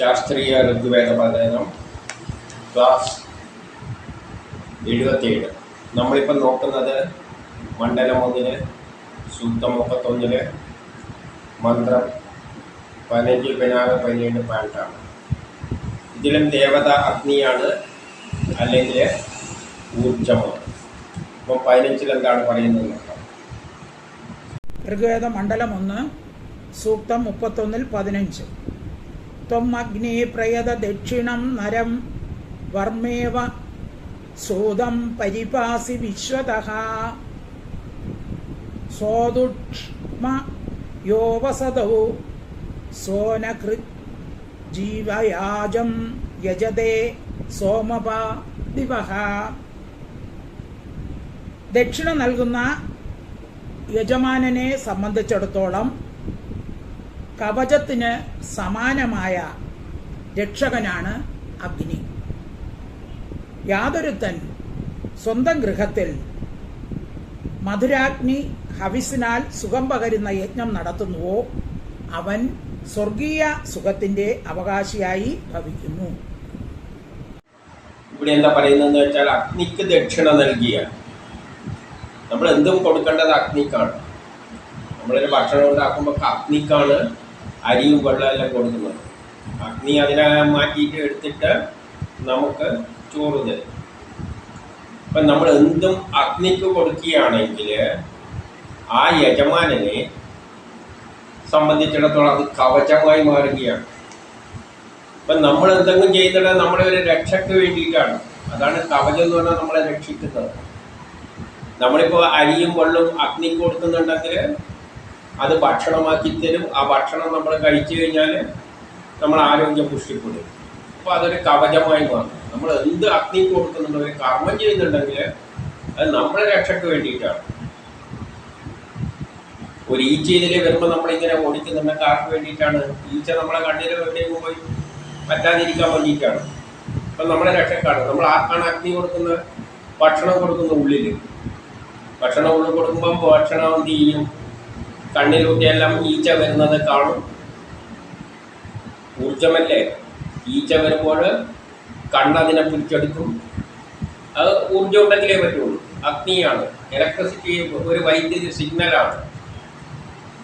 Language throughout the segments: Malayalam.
ശാസ്ത്രീയ ഋഗ്വേദ പഠനം ക്ലാസ് എഴുപത്തിയേഴ്. നമ്മളിപ്പം നോക്കുന്നത് മണ്ഡലം ഒന്നിന് സൂക്തം മുപ്പത്തൊന്നിൽ മന്ത്രം പതിനഞ്ച് പതിനാറ് പതിനേഴ് പാട്ടാണ് ഇതിലും ദേവത അഗ്നിയാണ് അല്ലെങ്കിൽ ഊർജമാണ് അപ്പം പതിനഞ്ചിൽ എന്താണ് പറയുന്നത്? ഋഗ്വേദ മണ്ഡലം ഒന്ന് സൂക്തം മുപ്പത്തൊന്നിൽ പതിനഞ്ച്. ത്വം प्रयद പ്രയത ദക്ഷിണം നരം വർമ്മേവ സോതം പരിപാസി വിശ്വത. സോദുക്ഷ്മ യോവസതൗ സോനകൃ ജീവയാജം യജതേ സോമപ ദിവഹ ദക്ഷിണ നൽകുന്ന യജമാനനെ സംബന്ധിച്ചിടത്തോളം കവചത്തിന് സമാനമായ രക്ഷകനാണ് അഗ്നി. യാതൊരുത്തൻ സ്വന്തം ഗൃഹത്തിൽ മധുരാഗ്നി ഹവിസിനാൽ സുഖം പകരുന്ന യജ്ഞം നടത്തുന്നുവോ? അവൻ സ്വർഗീയ സുഖത്തിന്റെ അവകാശിയായി ഭവിക്കുന്നു. ഇവിടെ എന്താ പറയുന്നതെന്ന് വെച്ചാൽ അഗ്നിക്ക് ദക്ഷിണ നൽകിയ നമ്മൾ എന്തും കൊടുക്കേണ്ടത് അഗ്നിക്കാണ്. നമ്മളൊരു ഭക്ഷണം ഉണ്ടാക്കുമ്പോൾ അഗ്നിക്കാണ് അരിയും വെള്ളം എല്ലാം കൊടുക്കുന്നത്. അഗ്നി അതിനെ മാറ്റിയിട്ട് എടുത്തിട്ട് നമുക്ക് ചോറ് തരും. ഇപ്പം നമ്മൾ എന്തും അഗ്നിക്ക് കൊടുക്കുകയാണെങ്കിൽ ആ യജമാനനെ സംബന്ധിച്ചിടത്തോളം അത് കവചമായി മാറുകയാണ്. ഇപ്പം നമ്മൾ എന്തെങ്കിലും ചെയ്തിട്ട് നമ്മളെ ഒരു രക്ഷയ്ക്ക് വേണ്ടിയിട്ടാണ്. അതാണ് കവചം എന്ന് പറഞ്ഞാൽ നമ്മളെ രക്ഷിക്കുന്നത്. നമ്മളിപ്പോൾ അരിയും വെള്ളവും അഗ്നി കൊടുക്കുന്നുണ്ടെങ്കിൽ അത് ഭക്ഷണമാക്കി തരും. ആ ഭക്ഷണം നമ്മൾ കഴിച്ചു കഴിഞ്ഞാൽ നമ്മൾ ആരോഗ്യം പുഷ്ടിപ്പെടും. അപ്പോൾ അതൊരു കവചമായി മാറും. നമ്മൾ എന്ത് അഗ്നി കൊടുക്കുന്നുണ്ട് ഒരു കർമ്മം ചെയ്യുന്നുണ്ടെങ്കിൽ അത് നമ്മുടെ രക്ഷയ്ക്ക് വേണ്ടിയിട്ടാണ്. ഒരു ഈച്ച ഇതിൽ വരുമ്പോൾ നമ്മളിങ്ങനെ ഓടിക്കുന്നുണ്ടെങ്കിൽ ആർക്ക് വേണ്ടിയിട്ടാണ്? ഈച്ച നമ്മളെ കണ്ണിൽ വേണ്ടി പോയി പറ്റാതിരിക്കാൻ വേണ്ടിയിട്ടാണ്. അപ്പം നമ്മളെ രക്ഷക്കാണ്. നമ്മൾ ആർക്കാണ് അഗ്നി കൊടുക്കുന്നത്? ഭക്ഷണം കൊടുക്കുന്ന ഉള്ളിൽ ഭക്ഷണം ഉള്ളിൽ കൊടുക്കുമ്പം ഭക്ഷണം എന്ത് ചെയ്യും കണ്ണിലൂട്ടിയെല്ലാം ഈച്ച വരുന്നത് കാണും. ഊർജമല്ലേ ഈച്ച വരുമ്പോൾ കണ്ണതിനെ പിടിച്ചെടുക്കും. അത് ഊർജം ഉണ്ടെങ്കിലേ പറ്റുള്ളൂ. അഗ്നിയാണ്. ഇലക്ട്രിസിറ്റി ഒരു വൈദ്യുതി സിഗ്നലാണ്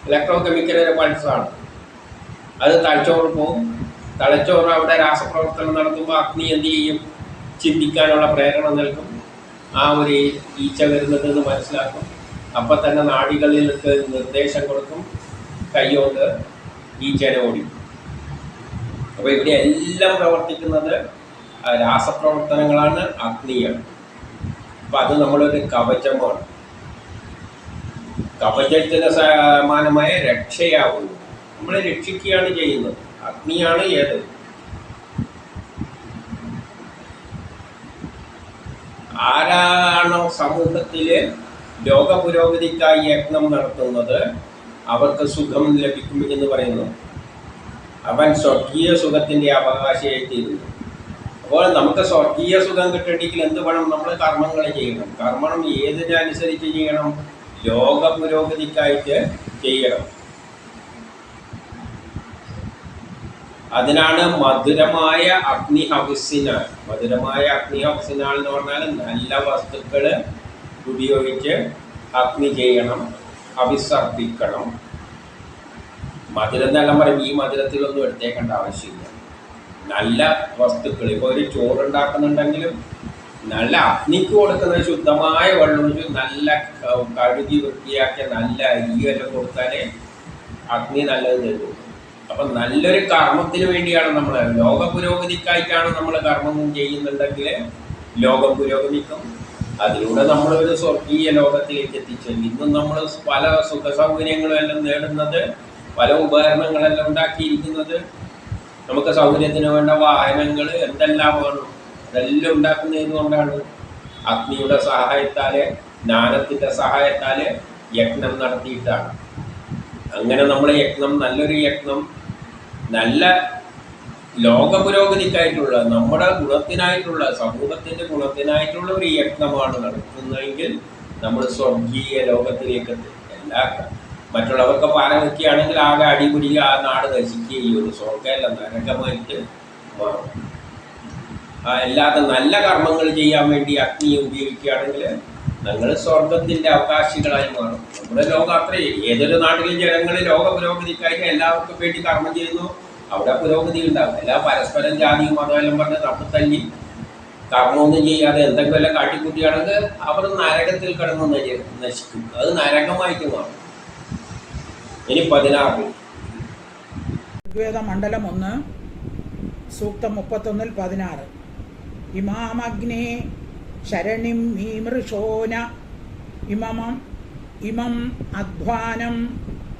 ഇലക്ട്രോ കെമിക്കൽ ഒരു പൾസാണ് അത് തലച്ചോറ് പോകും തലച്ചോറ് അവിടെ രാസപ്രവർത്തനം നടത്തുമ്പോൾ അഗ്നി എന്ത് ചെയ്യും? ചിന്തിക്കാനുള്ള പ്രേരണ നൽകും. ആ ഒരു ഈച്ച വരുന്നതെന്ന് മനസ്സിലാക്കും. അപ്പം തന്നെ നാടികളിലേക്ക് നിർദ്ദേശം കൊടുക്കും. കൈകൊണ്ട് ഈ ചെനോടി അപ്പോൾ ഇവിടെ എല്ലാം പ്രവർത്തിക്കുന്നത് രാസപ്രവർത്തനങ്ങളാണ് അഗ്നിയാണ്. അപ്പം അത് നമ്മളൊരു കവചമാണ്. കവചത്തിന് സമാനമായ രക്ഷയാവുന്നു. നമ്മളെ രക്ഷിക്കുകയാണ് ചെയ്യുന്നത്. അഗ്നിയാണ് ഏത്? ആരാണോ സമൂഹത്തിൽ ലോക പുരോഗതിക്കായി യജ്ഞം നടത്തുന്നത് അവർക്ക് സുഖം ലഭിക്കും എന്ന് പറയുന്നു. അവൻ സ്വർഗീയ സുഖത്തിന്റെ അവകാശിയായി തീരുന്നു. അപ്പോൾ നമുക്ക് സ്വർഗീയ സുഖം കിട്ടണമെങ്കിൽ എന്ത് വേണം? നമ്മൾ കർമ്മങ്ങൾ ചെയ്യണം. കർമ്മം ഏതിനനുസരിച്ച് ചെയ്യണം? ലോക പുരോഗതിക്കായിട്ട് ചെയ്യണം. അതിനാണ് മധുരമായ അഗ്നിഹവസിനാൽ. മധുരമായ അഗ്നിഹവസിനാൽ എന്ന് പറഞ്ഞാൽ നല്ല വസ്തുക്കൾ ഉപയോഗിച്ച് അഗ്നി ചെയ്യണം അഭിസർദ്ദിക്കണം മധുരം എന്നെല്ലാം പറയും ഈ മധുരത്തിലൊന്നും എടുത്തേക്കേണ്ട ആവശ്യമില്ല. നല്ല വസ്തുക്കൾ. ഇപ്പോൾ ഒരു ചോറുണ്ടാക്കുന്നുണ്ടെങ്കിലും നല്ല അഗ്നിക്ക് കൊടുക്കുന്ന ശുദ്ധമായ വെള്ളം നല്ല കഴുകി വൃത്തിയാക്കിയ നല്ല അരിയെല്ലാം കൊടുത്താലേ അഗ്നി നല്ലത് തരുള്ളൂ അപ്പം നല്ലൊരു കർമ്മത്തിന് വേണ്ടിയാണ് നമ്മൾ ലോക പുരോഗതിക്കായിട്ടാണ് നമ്മൾ കർമ്മം ചെയ്യുന്നുണ്ടെങ്കിൽ ലോകം പുരോഗമിക്കും അതിലൂടെ നമ്മൾ ഒരു സ്വർഗീയ ലോകത്തിലേക്ക് എത്തിച്ചേരും ഇന്നും നമ്മൾ പല സുഖ സൗകര്യങ്ങളും എല്ലാം നേടുന്നത് പല ഉപകരണങ്ങളെല്ലാം ഉണ്ടാക്കിയിരിക്കുന്നത്. നമുക്ക് സൗകര്യത്തിന് വേണ്ട വാഹനങ്ങൾ എന്തെല്ലാം വേണം അതെല്ലാം ഉണ്ടാക്കുന്നത് കൊണ്ടാണ്. അഗ്നിയുടെ സഹായത്താൽ ജ്ഞാനത്തിന്റെ സഹായത്താൽ യജ്ഞം നടത്തിയിട്ടാണ്. അങ്ങനെ നമ്മൾ യജ്ഞം നല്ലൊരു യജ്ഞം നല്ല ലോക പുരോഗതിക്കായിട്ടുള്ള നമ്മുടെ ഗുണത്തിനായിട്ടുള്ള സമൂഹത്തിന്റെ ഗുണത്തിനായിട്ടുള്ള ഒരു യജ്ഞമാണ് നടത്തുന്നതെങ്കിൽ നമ്മൾ സ്വർഗീയ ലോകത്തിലേക്ക് എല്ലാ മറ്റുള്ളവർക്ക് പാല വെക്കുകയാണെങ്കിൽ ആകെ അടിപിടി ആ നാട് നശിക്കുകയും ഒരു സ്വർഗമല്ല നരകമായിട്ട് മാറും. അല്ലാതെ നല്ല കർമ്മങ്ങൾ ചെയ്യാൻ വേണ്ടി അഗ്നിയെ ഉപയോഗിക്കുകയാണെങ്കിൽ ഞങ്ങൾ സ്വർഗത്തിന്റെ അവകാശികളായി മാറും. നമ്മുടെ ലോകം അത്രയും ഏതൊരു നാട്ടിലും ജനങ്ങൾ ലോക പുരോഗതിക്കായിട്ട് എല്ലാവർക്കും വേണ്ടി കർമ്മം ചെയ്യുന്നു. അവിടെ പുരോഗതി ഉണ്ടാവും എല്ലാ പരസ്പരം ജാതിയും മതമെല്ലാം പറഞ്ഞ് തമ്മിൽ തല്ലി കർമ്മമൊന്നും ചെയ്യാതെ എന്തെങ്കിലും കാട്ടിക്കൂട്ടിയാണെങ്കിൽ അവർ നരകത്തിൽ കിടന്ന് നശിക്കും. അത് നരകമായിട്ട് മാറും. ഇനി പതിനാറ്. ഋഗ്വേദ മണ്ഡലം ഒന്ന് സൂക്തം മുപ്പത്തൊന്നിൽ പതിനാറ്. ഇമാമഗ്നേ ശരണിം മീമൃഷോന ഇമമം ഇമം അധ്വാനം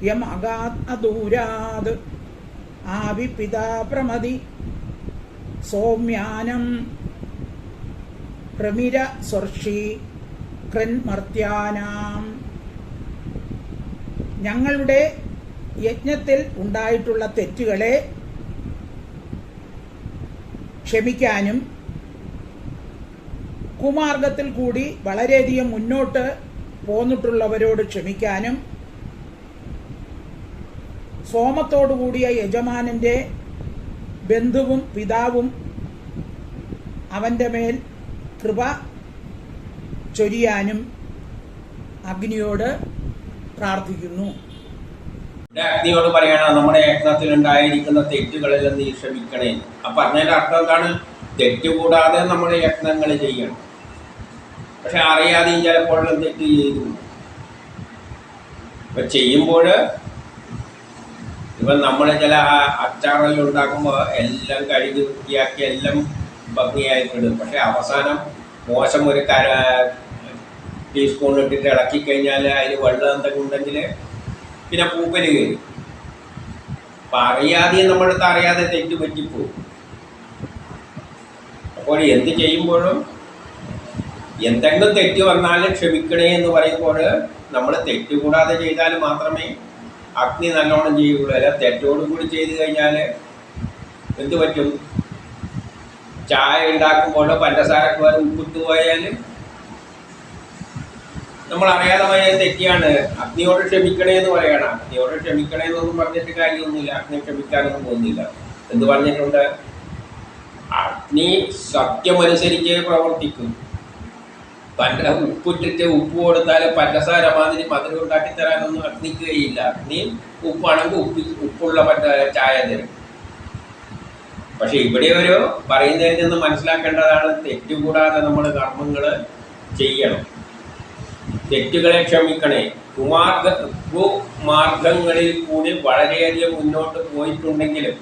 യം അഗാത് അദൂരാത് ആവിപിതാ പ്രമതി സൗമ്യാനം. പ്രമിര സ്വർഷി. കൃന്മർത്യാനാം ഞങ്ങളുടെ യജ്ഞത്തിൽ ഉണ്ടായിട്ടുള്ള തെറ്റുകളെ ക്ഷമിക്കാനും കുമാർഗത്തിൽ കൂടി വളരെയധികം മുന്നോട്ട് പോന്നിട്ടുള്ളവരോട് ക്ഷമിക്കാനും കൂടിയ യജമാനന്റെ ബന്ധുവും പിതാവും അവന്റെ മേൽ കൃപ ചൊരിയാനും അഗ്നിയോട് പ്രാർത്ഥിക്കുന്നു. അഗ്നിയോട് പറയണം നമ്മുടെ യജ്ഞത്തിൽ ഉണ്ടായിരിക്കുന്ന തെറ്റുകളിൽ നീ ക്ഷമിക്കണേ. ആ അതിന്റെ അർത്ഥം എന്താണ്? തെറ്റ് കൂടാതെ യജ്ഞങ്ങൾ ചെയ്യണം. പക്ഷെ അറിയാതെയും ചിലപ്പോഴും തെറ്റ് ചെയ്തു ചെയ്യുമ്പോൾ ഇപ്പം നമ്മൾ ചില അച്ചാറെല്ലാം ഉണ്ടാക്കുമ്പോൾ എല്ലാം കഴുകി വൃത്തിയാക്കി എല്ലാം ഭംഗിയായിട്ടിടും പക്ഷെ അവസാനം മോശം ഒരു കര ടീസ്പൂൺ ഇട്ടിട്ട് ഇളക്കി കഴിഞ്ഞാൽ അതിന് വെള്ളം എന്തെങ്കിലും ഉണ്ടെങ്കിൽ പിന്നെ പൂപ്പൽ കയറും. അപ്പം അറിയാതെ നമ്മളടുത്ത് അറിയാതെ തെറ്റ് പറ്റിപ്പോകും അപ്പോൾ എന്ത് ചെയ്യുമ്പോഴും എന്തെങ്കിലും തെറ്റ് വന്നാലും ക്ഷമിക്കണേ എന്ന് പറയുമ്പോൾ നമ്മൾ തെറ്റ് കൂടാതെ ചെയ്താൽ മാത്രമേ അഗ്നി നല്ലോണം ചെയ്യുള്ളൂ. അല്ല തെറ്റോടും കൂടി ചെയ്തു കഴിഞ്ഞാൽ എന്ത് പറ്റും? ചായ ഉണ്ടാക്കുമ്പോഴോ പഞ്ചസാരക്ക് ഉപ്പിട്ട് പോയാൽ നമ്മൾ അറിയാതെ പോയ തെറ്റിയാണ്. അഗ്നിയോട് ക്ഷമിക്കണേ എന്ന് പറയണം. അഗ്നിയോട് ക്ഷമിക്കണേ എന്നൊന്നും പറഞ്ഞിട്ട് കാര്യമൊന്നുമില്ല. അഗ്നി ക്ഷമിക്കാനൊന്നും പോകുന്നില്ല. എന്ത് പറഞ്ഞിട്ടുണ്ട്? അഗ്നി സത്യമനുസരിച്ച് പ്രവർത്തിക്കും. പഞ്ച ഉപ്പിട്ടിട്ട് ഉപ്പ് കൊടുത്താൽ പഞ്ചസാര മാതിരി മധുരം ഉണ്ടാക്കി തരാനൊന്നും അഗ്നിക്കുകയില്ല അഗ്നിയും അഗ്നി ഉപ്പാണെങ്കിൽ ഉപ്പ് ഉപ്പുള്ള പറ്റ ചായ തരും. പക്ഷെ ഇവിടെ ഒരു പറയുന്നതിൽ നിന്ന് മനസ്സിലാക്കേണ്ടതാണ് തെറ്റുകൂടാതെ നമ്മൾ കർമ്മങ്ങൾ ചെയ്യണം. തെറ്റുകളെ ക്ഷമിക്കണേ. കുമാർഗ കുമാർഗങ്ങളിൽ കൂടി വളരെയധികം മുന്നോട്ട് പോയിട്ടുണ്ടെങ്കിലും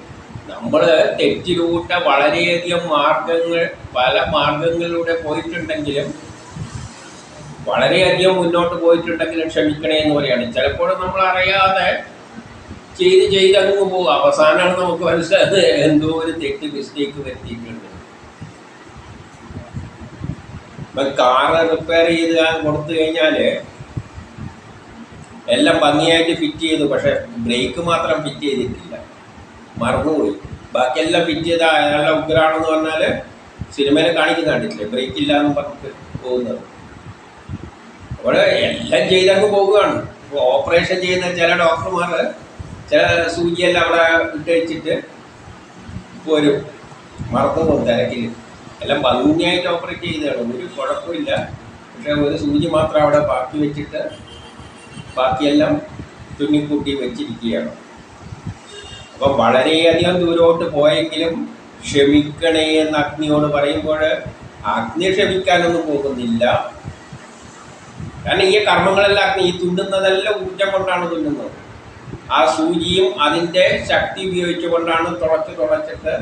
നമ്മൾ തെറ്റിലൂടെ വളരെയധികം മാർഗങ്ങൾ പല മാർഗങ്ങളിലൂടെ പോയിട്ടുണ്ടെങ്കിലും വളരെയധികം മുന്നോട്ട് പോയിട്ടുണ്ടെങ്കിൽ ക്ഷമിക്കണേ എന്ന് പറയാണ്. ചിലപ്പോൾ നമ്മൾ അറിയാതെ ചെയ്ത് ചെയ്ത് അങ്ങ് പോകും അവസാനമാണ് നമുക്ക് മനസ്സിലായത് എന്തോ ഒരു തെറ്റ് മിസ്റ്റേക്ക് വരുത്തിയിട്ടുണ്ട്. ഇപ്പം കാറ് റിപ്പയർ ചെയ്ത് കൊടുത്തു കഴിഞ്ഞാൽ എല്ലാം ഭംഗിയായിട്ട് ഫിറ്റ് ചെയ്തു. പക്ഷെ ബ്രേക്ക് മാത്രം ഫിറ്റ് ചെയ്തിട്ടില്ല. മറന്നുപോയി. ബാക്കിയെല്ലാം ഫിറ്റ് ചെയ്ത നല്ല ഉഗ്രാണെന്ന് പറഞ്ഞാൽ സിനിമയിൽ കാണിക്കുന്ന കണ്ടിട്ടില്ലേ ബ്രേക്ക് ഇല്ല എന്ന് പറഞ്ഞിട്ട് പോകുന്നത്. അപ്പോൾ എല്ലാം ചെയ്തങ്ങ് പോവുകയാണ് ഇപ്പോൾ ഓപ്പറേഷൻ ചെയ്യുന്ന ചില ഡോക്ടർമാർ ചില സൂചിയെല്ലാം അവിടെ ഇട്ട് വെച്ചിട്ട് പോരും. മറന്നു പോകും തിരക്കിൽ എല്ലാം ഭംഗിയായിട്ട് ഓപ്പറേറ്റ് ചെയ്തതാണ് ഒരു കുഴപ്പമില്ല. പക്ഷെ ഒരു സൂചി മാത്രം അവിടെ ബാക്കി വെച്ചിട്ട് ബാക്കിയെല്ലാം തുന്നിക്കൂട്ടി വെച്ചിരിക്കുകയാണ്. അപ്പം വളരെയധികം ദൂരോട്ട് പോയെങ്കിലും ക്ഷമിക്കണേ എന്ന് അഗ്നിയോട് പറയുമ്പോൾ അഗ്നി ക്ഷമിക്കാനൊന്നും പോകുന്നില്ല. കാരണം ഈ കർമ്മങ്ങളെല്ലാം ഈ തുന്നുന്നതെല്ലാം ഊർജം കൊണ്ടാണ് തുന്നുന്നത്. ആ സൂചിയും അതിന്റെ ശക്തി ഉപയോഗിച്ചുകൊണ്ടാണ് തുളച്ച് തുളച്ചിട്ട്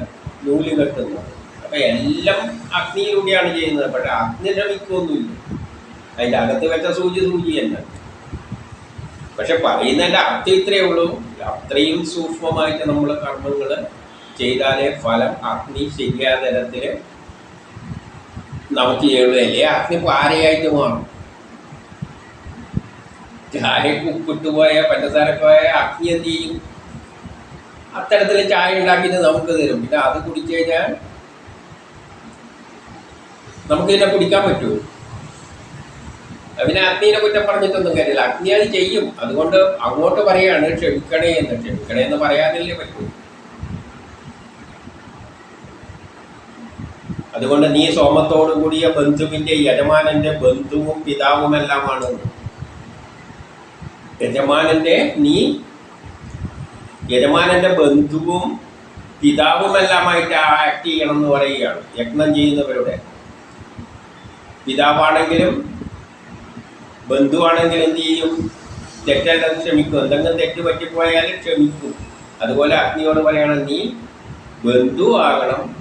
നൂൽ കെട്ടുന്നത്. അപ്പം എല്ലാം അഗ്നിയിലൂടെയാണ് ചെയ്യുന്നത്. പക്ഷെ അഗ്നി രമിക്കൊന്നുമില്ല അതിന്റെ അകത്ത് വെച്ച സൂചി സൂചി തന്നെ. പക്ഷെ പറയുന്നതിന്റെ അർത്ഥം ഇത്രയേ ഉള്ളൂ. അത്രയും സൂക്ഷ്മമായിട്ട് നമ്മൾ കർമ്മങ്ങൾ ചെയ്താലേ ഫലം അഗ്നി ശരിയായ തരത്തിൽ നമുക്ക് ചെയ്യുള്ളൂ അല്ലേ അഗ്നി പാരയായിട്ട് മാറും. ചായക്ക് പഞ്ചസാര പോയ അഗ്നി എന്ത് ചെയ്യും അത്തരത്തിൽ ചായ ഉണ്ടാക്കിയിട്ട് നമുക്ക് തരും. പിന്നെ അത് കുടിച്ചു കഴിഞ്ഞാൽ നമുക്ക് ഇതിനെ കുടിക്കാൻ പറ്റുമോ പിന്നെ അഗ്നിയെ കുറ്റം പറഞ്ഞിട്ടൊന്നും കാര്യമില്ല. അഗ്നി അത് ചെയ്യും. അതുകൊണ്ട് അങ്ങോട്ട് പറയാണ് ക്ഷമിക്കണേ എന്ന്. ക്ഷമിക്കണേ എന്ന് പറയാനല്ലേ പറ്റൂ. അതുകൊണ്ട് നീ സോമത്തോടു കൂടിയ ബന്ധുവിന്റെ യജമാനന്റെ ബന്ധുവും പിതാവുമെല്ലാമാണ്. യജമാനന്റെ നീ യജമാനന്റെ ബന്ധുവും പിതാവുമെല്ലാമായിട്ട് ആക്ട് ചെയ്യണം എന്ന് പറയുകയാണ്. യജ്ഞം ചെയ്യുന്നവരുടെ പിതാവാണെങ്കിലും ബന്ധുവാണെങ്കിലും എന്ത് ചെയ്യും? തെറ്റെല്ലാം ക്ഷമിക്കും. എന്തെങ്കിലും തെറ്റ് ക്ഷമിക്കും. അതുപോലെ അഗ്നിയോട് പറയണം നീ ബന്ധു ആകണം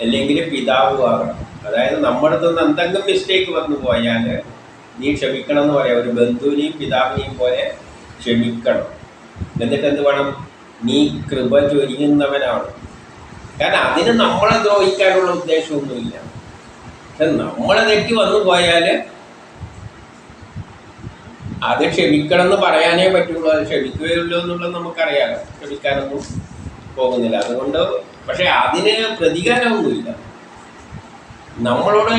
അല്ലെങ്കിൽ പിതാവും ആകണം. അതായത് നമ്മുടെ അടുത്തുനിന്ന് എന്തെങ്കിലും മിസ്റ്റേക്ക് വന്നു പോയാൽ നീ ക്ഷമിക്കണം എന്ന് പറയാം. ഒരു ബന്ധുവിനെയും പിതാവിനെയും പോലെ ക്ഷമിക്കണം. എന്നിട്ട് എന്ത് വേണം? നീ കൃപ ചൊരിയുന്നവനാണ് കാരണം അതിന് നമ്മളെ ദ്രോഹിക്കാനുള്ള ഉദ്ദേശമൊന്നുമില്ല. നമ്മളെ തെറ്റി വന്നു പോയാൽ അത് ക്ഷമിക്കണം എന്ന് പറയാനേ പറ്റുള്ളൂ. അത് ക്ഷമിക്കുകയുള്ളൂ എന്നുള്ളത് നമുക്കറിയാം ക്ഷമിക്കാനൊന്നും പോകുന്നില്ല. അതുകൊണ്ട് പക്ഷേ അതിന് പ്രതികാരമൊന്നുമില്ല. നമ്മളോട്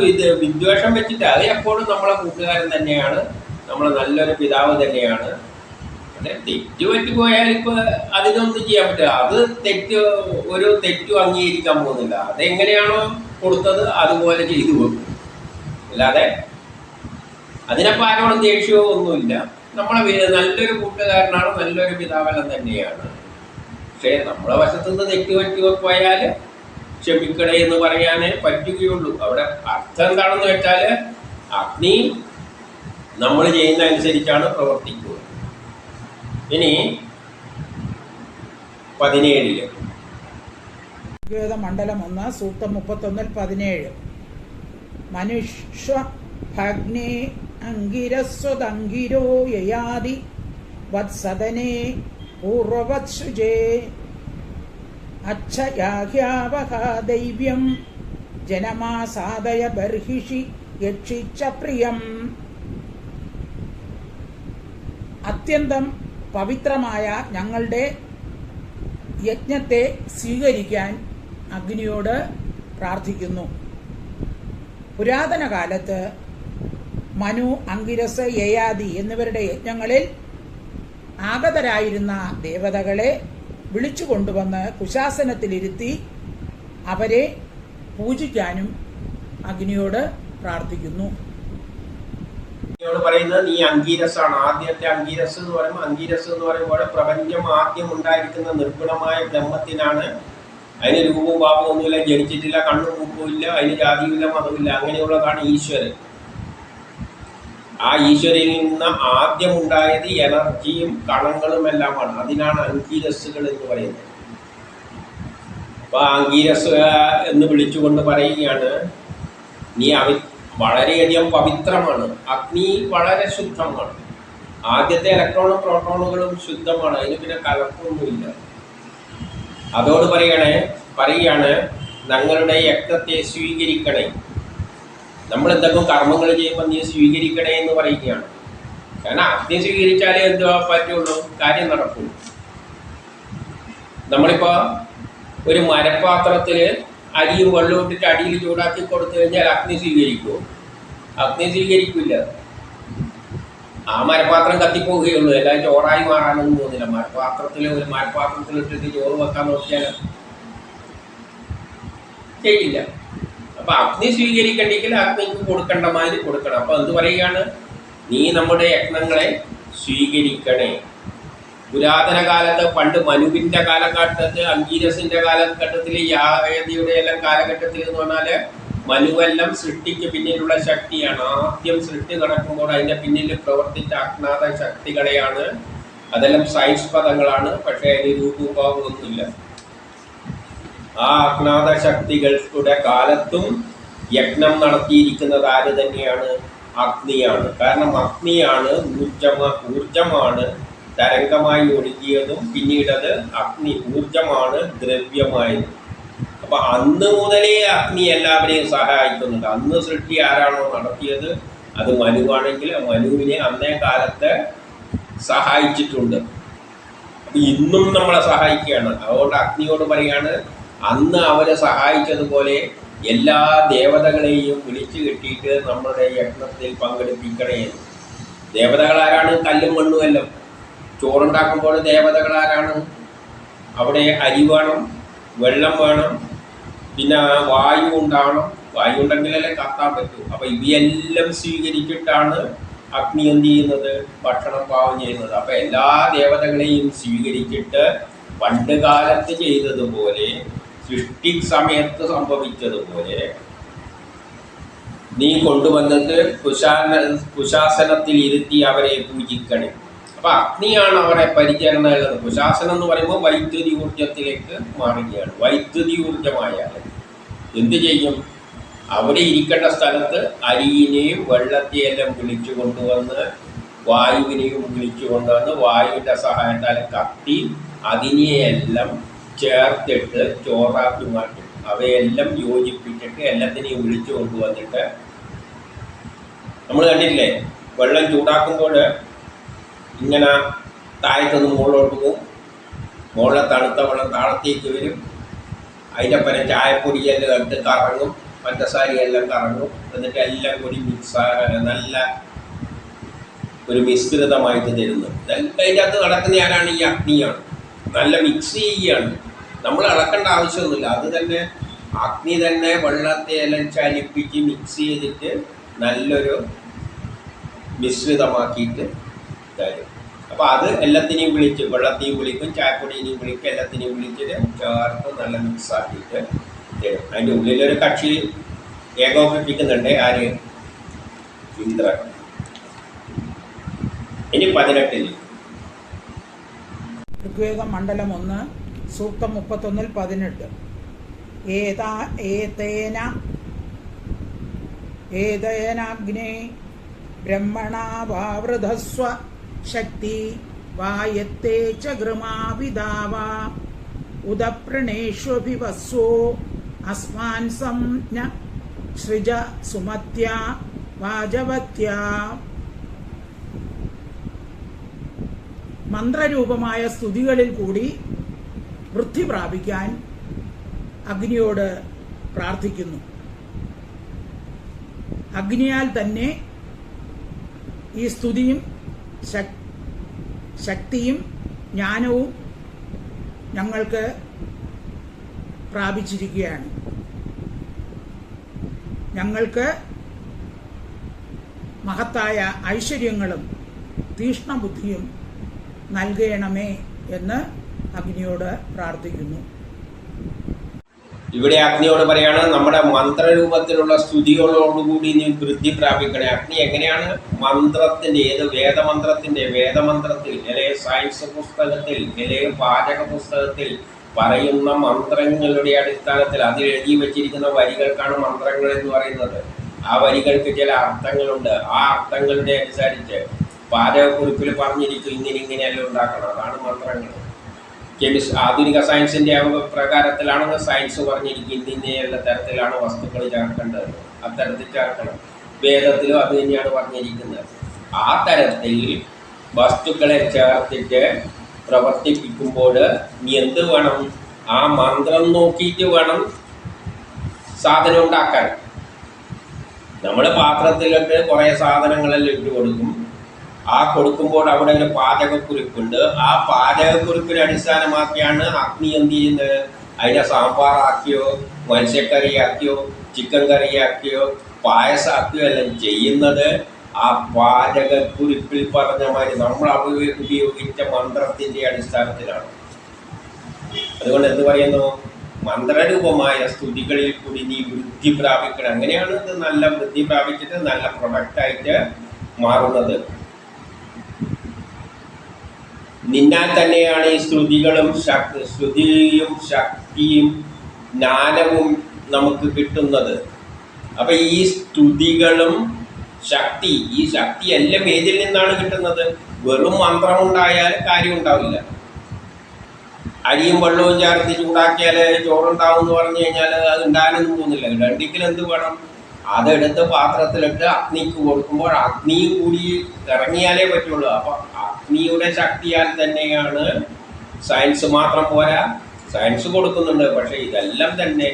വിദ് വിദ്വേഷം വെച്ചിട്ട് അത് എപ്പോഴും നമ്മളെ കൂട്ടുകാരൻ തന്നെയാണ്. നമ്മൾ നല്ലൊരു പിതാവ് തന്നെയാണ്. പിന്നെ തെറ്റ് പറ്റിപ്പോയാൽ ഇപ്പൊ അതിനൊന്നും ചെയ്യാൻ പറ്റില്ല. അത് തെറ്റ് ഒരു തെറ്റും അംഗീകരിക്കാൻ പോകുന്നില്ല. അതെങ്ങനെയാണോ കൊടുത്തത് അതുപോലെ ചെയ്തു പോകും. അല്ലാതെ അതിനപ്പോൾ ആരോടും ദേഷ്യമോ ഒന്നുമില്ല. നമ്മളെ നല്ലൊരു കൂട്ടുകാരനാണ് നല്ലൊരു പിതാവെല്ലാം തന്നെയാണ്. പക്ഷേ നമ്മളെ വശത്തുനിന്ന് തെറ്റ് പറ്റി പോയാൽ ക്ഷമിക്കണേ എന്ന് പറയാനേ പറ്റുകയുള്ളൂ. അവിടെ അർത്ഥം എന്താണെന്ന് വെച്ചാൽ അഗ്നി നമ്മൾ ചെയ്യുന്ന അനുസരിച്ചാണ് പ്രവർത്തിക്കുക. ഇനി പതിനേഴിൽ. മണ്ഡലം ഒന്ന് സൂക്തം മുപ്പത്തൊന്നിൽ പതിനേഴ്. മനുഷ്യ ഭഗ്നേ അങ്കിരസ്വതങ്കിരോ യയാതി വത്സദനേ പൂർവവത്സുജേ അച്ഛയാഹ്യാവഹ दैव्यं ബർഹിഷി യക്ഷിച്ച പ്രിയം. അത്യന്തം പവിത്രമായ ഞങ്ങളുടെ യജ്ഞത്തെ സ്വീകരിക്കാൻ അഗ്നിയോട് പ്രാർത്ഥിക്കുന്നു. പുരാതന കാലത്ത് മനു അങ്കിരസ് യയാദി എന്നിവരുടെ യജ്ഞങ്ങളിൽ ആഗതരായിരുന്ന ദേവതകളെ വിളിച്ചു കൊണ്ടുവന്ന് കുശാസനത്തിലിരുത്തി അവരെ പൂജിക്കാനും അഗ്നിയോട് പ്രാർത്ഥിക്കുന്നു. പറയുന്നത് നീ അങ്കീരസാണ് ആദ്യത്തെ അങ്കീരസ് എന്ന് പറയുമ്പോൾ അങ്കീരസ് എന്ന് പറയുമ്പോൾ പ്രപഞ്ചം ആദ്യം ഉണ്ടായിരിക്കുന്ന നിർഗുണമായ ബ്രഹ്മത്തിനാണ്. അതിന് രൂപവും പാപവും ഒന്നുമില്ല ജനിച്ചിട്ടില്ല കണ്ണും മൂക്കും ഇല്ല അതിന് ജാതിയുമില്ല മതമില്ല അങ്ങനെയുള്ളതാണ് ഈശ്വരൻ. ആ ഈശ്വരനിൽ നിന്ന് ആദ്യം ഉണ്ടായത് എനർജിയും കണങ്ങളും എല്ലാമാണ്. അതിനാണ് അങ്കീരസുകൾ എന്ന് പറയുന്നത്. അപ്പൊ അങ്കീരസ് എന്ന് വിളിച്ചുകൊണ്ട് പറയുകയാണ് നീ അവി വളരെയധികം പവിത്രമാണ്. അഗ്നി വളരെ ശുദ്ധമാണ്. ആദ്യത്തെ ഇലക്ട്രോണും പ്രോട്ടോണുകളും ശുദ്ധമാണ്. അതിന് പിന്നെ കലർപ്പൊന്നുമില്ല. അതോട് പറയണേ പറയുകയാണ് ഞങ്ങളുടെ യജ്ഞത്തെ സ്വീകരിക്കണേ. നമ്മൾ എന്തൊക്കെ കർമ്മങ്ങൾ ചെയ്യുമ്പോൾ നീ സ്വീകരിക്കണേ എന്ന് പറയുകയാണ്. കാരണം അഗ്നി സ്വീകരിച്ചാലേ എന്തുവാ പറ്റുള്ളൂ? കാര്യം നടക്കുള്ളൂ. നമ്മളിപ്പോൾ ഒരു മരപാത്രത്തിൽ അരിയും വെള്ളവും ഇട്ടിട്ട് അടിയിൽ ചൂടാക്കി കൊടുത്തു കഴിഞ്ഞാൽ അഗ്നി സ്വീകരിക്കുമോ അഗ്നി സ്വീകരിക്കില്ല. ആ മരപാത്രം കത്തിപ്പോവുകയുള്ളൂ. എല്ലാം ചോറായി മാറാനൊന്നും തോന്നില്ല. മരപാത്രത്തിൽ ഒരു മരപാത്രത്തിൽ ഇട്ടിട്ട് ചോറ് വെക്കാൻ നോക്കിയാൽ ചെയ്യില്ല. അപ്പൊ അഗ്നി സ്വീകരിക്കണ്ടെങ്കിൽ അഗ്നിക്ക് കൊടുക്കേണ്ട മാതിരി കൊടുക്കണം. അപ്പൊ എന്ത് പറയുകയാണ്? നീ നമ്മുടെ യജ്ഞങ്ങളെ സ്വീകരിക്കണേ. പുരാതന കാലത്ത് പണ്ട് മനുവിന്റെ കാലഘട്ടത്തിൽ അങ്കീരസിന്റെ കാലഘട്ടത്തിൽ യാവേദിയുടെ എല്ലാം കാലഘട്ടത്തിൽ എന്ന് പറഞ്ഞാൽ മനുവെല്ലാം സൃഷ്ടിക്ക് പിന്നിലുള്ള ശക്തിയാണ്. ആദ്യം സൃഷ്ടി നടക്കുമ്പോൾ അതിന്റെ പിന്നിൽ പ്രവർത്തിച്ച അജ്ഞാത ശക്തികളെയാണ്. അതെല്ലാം സയൻസ് പദങ്ങളാണ്. പക്ഷേ അതിന് ഒന്നുമില്ല ആ അജ്ഞാത ശക്തികളുടെ കാലത്തും യജ്ഞം നടത്തിയിരിക്കുന്നത് ആര് തന്നെയാണ്? അഗ്നിയാണ്. കാരണം അഗ്നിയാണ് ഊർജമ ഊർജമാണ് തരംഗമായി ഒഴുകിയതും പിന്നീടത് അഗ്നി ഊർജമാണ് ദ്രവ്യമായത്. അപ്പൊ അന്ന് മുതലേ അഗ്നി എല്ലാവരെയും സഹായിക്കുന്നുണ്ട്. അന്ന് സൃഷ്ടി ആരാണോ നടത്തിയത്? അത് മനുവാണെങ്കിൽ മനുവിനെ അന്നേ കാലത്ത് സഹായിച്ചിട്ടുണ്ട്. ഇന്നും നമ്മളെ സഹായിക്കുകയാണ്. അതുകൊണ്ട് അഗ്നിയോട് പറയാണ് അന്ന് അവരെ സഹായിച്ചതുപോലെ എല്ലാ ദേവതകളെയും വിളിച്ചു കെട്ടിയിട്ട് നമ്മുടെ യജ്ഞത്തിൽ പങ്കെടുപ്പിക്കണേ. ദേവതകളാരാണ്? കല്ലും മണ്ണും എല്ലാം. ചോറുണ്ടാക്കുമ്പോൾ ദേവതകളാരാണ്? അവിടെ അരി വേണം വെള്ളം വേണം പിന്നെ വായു ഉണ്ടാവണം. വായു ഉണ്ടെങ്കിലല്ലേ കത്താൻ പറ്റൂ. അപ്പൊ ഇവയെല്ലാം സ്വീകരിച്ചിട്ടാണ് അഗ്നി എന്ത് ചെയ്യുന്നത്? ഭക്ഷണം പാവം ചെയ്യുന്നത്. അപ്പൊ എല്ലാ ദേവതകളെയും സ്വീകരിച്ചിട്ട് പണ്ട് കാലത്ത് ചെയ്തതുപോലെ സൃഷ്ടി സമയത്ത് സംഭവിച്ചതുപോലെ നീ കൊണ്ടുവന്നിട്ട് കുശാന കുശാസനത്തിൽ ഇരുത്തി അവരെ പൂജിക്കണേ. അപ്പൊ അഗ്നിയാണ് അവരെ പരിചരണം ഉള്ളത് കുശാസനം എന്ന് പറയുമ്പോൾ വൈദ്യുതി ഊർജത്തിലേക്ക് മാറുകയാണ്. വൈദ്യുതി ഊർജമായാൽ എന്ത് ചെയ്യും? അവിടെ ഇരിക്കേണ്ട സ്ഥലത്ത് അരിയിനെയും വെള്ളത്തെയെല്ലാം വിളിച്ചു കൊണ്ടുവന്ന് വായുവിനെയും വിളിച്ചു കൊണ്ടുവന്ന് വായുവിന്റെ സഹായത്താൽ കത്തി അതിനെയെല്ലാം ചേർത്തിട്ട് ചോറാക്കി മാറ്റും അവയെല്ലാം യോജിപ്പിച്ചിട്ട് എല്ലാത്തിനെയും വിളിച്ചു കൊണ്ടുവന്നിട്ട് നമ്മൾ കണ്ടില്ലേ വെള്ളം ചൂടാക്കുമ്പോൾ ഇങ്ങനെ താഴത്തുനിന്ന് മുകളിലോട്ട് പോകും മുകളിലെ തണുത്ത വെള്ളം താഴത്തേക്ക് വരും. അതിന്റെ പരം ചായപ്പൊടിയെല്ലാം എടുത്ത് കറങ്ങും. പഞ്ചസാരയെല്ലാം കറങ്ങും. എന്നിട്ട് എല്ലാം കൂടി മിക്സ് നല്ല ഒരു മിശ്രിതമായിട്ട് തരുന്നു. അതിന്റെ അകത്ത് നടക്കുന്ന ആരാണ്? ഈ അഗ്നിയാണ്. നല്ല മിക്സ് ചെയ്യുകയാണ്. നമ്മൾ ഇളക്കേണ്ട ആവശ്യമൊന്നുമില്ല. അത് തന്നെ അഗ്നി തന്നെ വെള്ളത്തെ എല്ലാം ചലിപ്പിച്ച് മിക്സ് ചെയ്തിട്ട് നല്ലൊരു മിശ്രിതമാക്കിയിട്ട് തരും. അപ്പോൾ അത് എല്ലാത്തിനെയും വിളിച്ച് വെള്ളത്തെയും വിളിക്കും ചായപ്പൊടിയെയും വിളിക്കും എല്ലാത്തിനെയും വിളിച്ചിട്ട് ചേർത്ത് നല്ല മിക്സ് ആക്കിയിട്ട് തരും. അതിന്റെ ഉള്ളിലൊരു കക്ഷി ഏകോപിപ്പിക്കുന്നുണ്ട് ആര്? ഇന്ദ്രൻ. ഇനി പതിനെട്ടിൽ ഋഗ്വേദ മണ്ഡലം ഒന്ന് സൂക്തം മുപ്പത്തൊന്നിൽ പതിനെട്ട്. ഏതാ ഏതേന ഏതേനാഗ്നേ ബ്രഹ്മണാവാവൃതസ്വ ശക്തി വായത്തെ ച ഗൃമാവിതാവ ഉദപ്രണേഷ്വഭിവസ്വോ അസ്മാൻ സംജ്ഞ സൃജ സുമത്യ വാജവത്യ മന്ത്രരൂപമായ സ്തുതികളിൽ കൂടി വൃദ്ധി പ്രാപിക്കാൻ അഗ്നിയോട് പ്രാർത്ഥിക്കുന്നു. അഗ്നിയാൽ തന്നെ ഈ സ്തുതിയും ശക്തിയും ജ്ഞാനവും ഞങ്ങൾക്ക് പ്രാപിച്ചിരിക്കുകയാണ്. ഞങ്ങൾക്ക് മഹത്തായ ഐശ്വര്യങ്ങളും തീഷ്ണബുദ്ധിയും നൽകണമേ എന്ന് അഗ്നിയോട് പ്രാർത്ഥിക്കുന്നു. ഇവിടെ അഗ്നിയോട് പറയാണ് നമ്മുടെ മന്ത്രരൂപത്തിലുള്ള സ്തുതികളോടുകൂടി നീ വൃദ്ധി പ്രാപിക്കണേ. അഗ്നി എങ്ങനെയാണ്? മന്ത്രത്തിന്റെ ഏത് വേദമന്ത്രത്തിന്റെ വേദമന്ത്രത്തിൽ ഇലയ സയൻസ് പുസ്തകത്തിൽ ഇലയ പാചക പുസ്തകത്തിൽ പറയുന്ന മന്ത്രങ്ങളുടെ അടിസ്ഥാനത്തിൽ അതിൽ എഴുതി വെച്ചിരിക്കുന്ന വരികൾക്കാണ് മന്ത്രങ്ങൾ എന്ന് പറയുന്നത്. ആ വരികൾക്ക് ചില അർത്ഥങ്ങളുണ്ട്. ആ അർത്ഥങ്ങളുടെ അനുസരിച്ച് പാചകക്കുറിപ്പിൽ പറഞ്ഞിരിക്കും ഇങ്ങനെ ഇങ്ങനെയെല്ലാം ഉണ്ടാക്കണം. അതാണ് മന്ത്രങ്ങൾ. കെമിസ് ആധുനിക സയൻസിന്റെ പ്രകാരത്തിലാണ് സയൻസ് പറഞ്ഞിരിക്കുന്നത്. ഇന്നേയുള്ള തരത്തിലാണ് വസ്തുക്കൾ ചേർക്കേണ്ടത് അത്തരത്തിൽ ചേർക്കണം വേദത്തിലും അത് തന്നെയാണ് പറഞ്ഞിരിക്കുന്നത്. ആ തരത്തിൽ വസ്തുക്കളെ ചേർത്തിട്ട് പ്രവർത്തിപ്പിക്കുമ്പോൾ നീ എന്ത് വേണം? ആ മന്ത്രം നോക്കിയിട്ട് വേണം സാധനം ഉണ്ടാക്കാൻ. നമ്മൾ പാത്രത്തിലൊക്കെ കുറേ സാധനങ്ങളെല്ലാം ഇട്ട് കൊടുക്കും. ആ കൊടുക്കുമ്പോൾ അവിടെ ഒരു പാചകക്കുറിപ്പുണ്ട്. ആ പാചകക്കുറിപ്പിനെ അടിസ്ഥാനമാക്കിയാണ് അഗ്നി എന്ത് ചെയ്യുന്നത്? അതിനെ സാമ്പാറാക്കിയോ മത്സ്യക്കറിയാക്കിയോ ചിക്കൻ കറിയാക്കിയോ പായസാക്കിയോ എല്ലാം ചെയ്യുന്നത് ആ പാചകക്കുറിപ്പിൽ പറഞ്ഞ മാതിരി നമ്മൾ ഉപയോഗിച്ച മന്ത്രത്തിന്റെ അടിസ്ഥാനത്തിലാണ്. അതുകൊണ്ട് എന്ത് പറയുന്നു? മന്ത്രരൂപമായ സ്തുതികളിൽ കൂടി നീ വൃദ്ധി പ്രാപിക്കണം. അങ്ങനെയാണ് നല്ല വൃദ്ധി പ്രാപിച്ചിട്ട് നല്ല പ്രൊഡക്റ്റായിട്ട് മാറുന്നത്. നിന്നാൽ തന്നെയാണ് ഈ ശ്രുതികളും ശ്രുതിയും സ്തുതിയും ശക്തിയും ജ്ഞാനവും നമുക്ക് കിട്ടുന്നത്. അപ്പൊ ഈ സ്തുതികളും ശക്തി ഈ ശക്തി എല്ലാം ഏതിൽ നിന്നാണ് കിട്ടുന്നത്. വെറും മന്ത്രം ഉണ്ടായാൽ കാര്യം ഉണ്ടാവില്ല അരിയും വെള്ളവും ചേർത്ത് ചൂടാക്കിയാൽ ചോറുണ്ടാവും എന്ന് പറഞ്ഞു കഴിഞ്ഞാൽ അത് ഉണ്ടാകാനൊന്നും പോകുന്നില്ല. രണ്ടിക്കൽ എന്ത് വേണം? അതെടുത്ത് പാത്രത്തിലിട്ട് അഗ്നിക്ക് കൊടുക്കുമ്പോൾ അഗ്നിയും കൂടി ഇറങ്ങിയാലേ പറ്റുള്ളൂ. അപ്പൊ അഗ്നിയുടെ ശക്തിയാൽ തന്നെയാണ്. സയൻസ് മാത്രം പോരാ. സയൻസ് കൊടുക്കുന്നുണ്ട്. പക്ഷെ ഇതെല്ലാം തന്നെ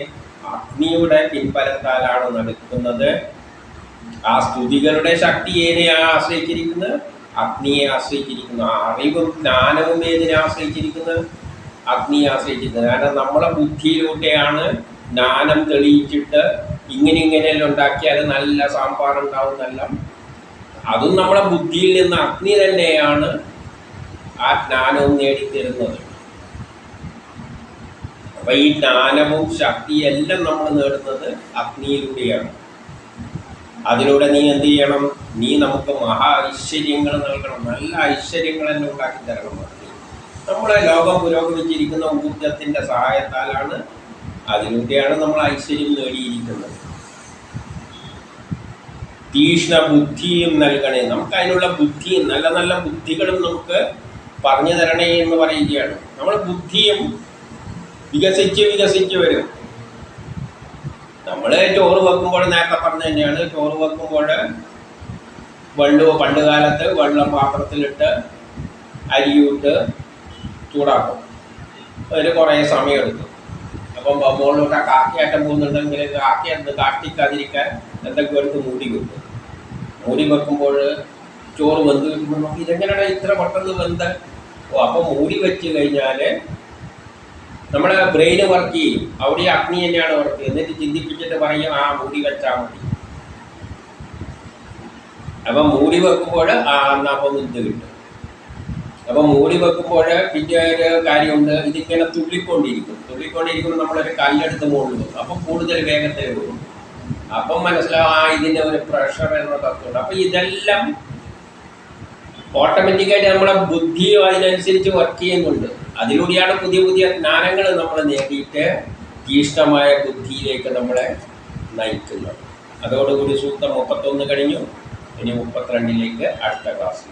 അഗ്നിയുടെ പിൻബലത്താലാണ് നടക്കുന്നത്. ആ സ്തുതികളുടെ ശക്തി ഏതിനെയാണ് ആശ്രയിച്ചിരിക്കുന്നത്? അഗ്നിയെ ആശ്രയിച്ചിരിക്കുന്നു. അറിവും ജ്ഞാനവും ഏതിനെ ആശ്രയിച്ചിരിക്കുന്നത് അഗ്നിയെ ആശ്രയിച്ചിരിക്കുന്നത് കാരണം നമ്മളെ ബുദ്ധിയിലൂടെയാണ് ജ്ഞാനം തെളിയിച്ചിട്ട് ഇങ്ങനെ ഇങ്ങനെയെല്ലാം ഉണ്ടാക്കിയാൽ നല്ല സാമ്പാർ ഉണ്ടാവുന്നല്ല അതും നമ്മളെ ബുദ്ധിയിൽ നിന്ന് അഗ്നി തന്നെയാണ് ആ ജ്ഞാനവും നേടിത്തരുന്നത്. അപ്പൊ ഈ ജ്ഞാനവും ശക്തിയെല്ലാം നമ്മൾ നേടുന്നത് അഗ്നിയിലൂടെയാണ്. അതിലൂടെ നീ എന്ത് ചെയ്യണം? നീ നമുക്ക് മഹാ ഐശ്വര്യങ്ങൾ നൽകണം. നല്ല ഐശ്വര്യങ്ങൾ തന്നെ ഉണ്ടാക്കി തരണം. അഗ്നി നമ്മളെ ലോകം പുരോഗമിച്ചിരിക്കുന്ന ഊർജത്തിന്റെ സഹായത്താലാണ് അതിലൂടെയാണ് നമ്മൾ ഐശ്വര്യം നേടിയിരിക്കുന്നത്. തീഷ്ണ ബുദ്ധിയും നൽകണേ. നമുക്ക് അതിനുള്ള ബുദ്ധിയും നല്ല നല്ല ബുദ്ധികളും നമുക്ക് പറഞ്ഞു തരണേ എന്ന് പറയുകയാണ് നമ്മൾ ബുദ്ധിയും വികസിച്ച് വികസിച്ച് വരും. നമ്മൾ ചോറ് വെക്കുമ്പോൾ നേരത്തെ പറഞ്ഞു തന്നെയാണ്. ചോറ് വെക്കുമ്പോൾ വെള്ളവും പണ്ട് കാലത്ത് വെള്ളം പാത്രത്തിലിട്ട് അരിയിട്ട് ചൂടാക്കും. അതിന് കുറേ സമയമെടുക്കും. അപ്പം മുകളിലോട്ട് കാക്കയാട്ടം പോകുന്നുണ്ടെങ്കിൽ കാക്ക എന്ത് കാട്ടിക്കാതിരിക്കാൻ എന്തൊക്കെ എടുത്ത് മൂടി വെക്കും. മൂടി വെക്കുമ്പോൾ ചോറ് വെന്ത് കിട്ടുമ്പോൾ ഇതെങ്ങനെയാണ് ഇത്ര പെട്ടെന്ന് വെന്ത്? ഓ അപ്പം മൂടി വെച്ച് കഴിഞ്ഞാൽ നമ്മുടെ ബ്രെയിൻ വർക്ക് ചെയ്യും. അവിടെ അഗ്നി തന്നെയാണ് വർക്ക് എന്നിട്ട് ചിന്തിപ്പിച്ചിട്ട് പറയും ആ മൂടി വെച്ചാൽ മതി. അപ്പം മൂടി വെക്കുമ്പോൾ ആ എന്നാൽ അപ്പം ഇത് കിട്ടും. അപ്പം മൂടി വെക്കുമ്പോൾ പിന്നെ ഒരു കാര്യമുണ്ട്. ഇതിങ്ങനെ തുള്ളിക്കൊണ്ടിരിക്കും. തുള്ളിക്കൊണ്ടിരിക്കുമ്പോൾ നമ്മളൊരു കല്ലെടുത്ത് മുകളിൽ വെക്കും. അപ്പം കൂടുതൽ വേഗത്തിൽ പോകും അപ്പം മനസ്സിലാവും ആ ഇതിന്റെ ഒരു പ്രഷർ എന്ന തത്വമുണ്ട്. അപ്പം ഇതെല്ലാം ഓട്ടോമാറ്റിക്കായിട്ട് നമ്മളെ ബുദ്ധിയും അതിനനുസരിച്ച് വർക്ക് ചെയ്യുന്നുണ്ട്. അതിലൂടെയാണ് പുതിയ പുതിയ ജ്ഞാനങ്ങൾ നമ്മൾ നേടിയിട്ട് തീഷ്ണമായ ബുദ്ധിയിലേക്ക് നമ്മളെ നയിക്കുന്നത്. അതോടുകൂടി സൂക്തം മുപ്പത്തൊന്ന് കഴിഞ്ഞു. ഇനി മുപ്പത്തിരണ്ടിലേക്ക് അടുത്ത ക്ലാസ്സിൽ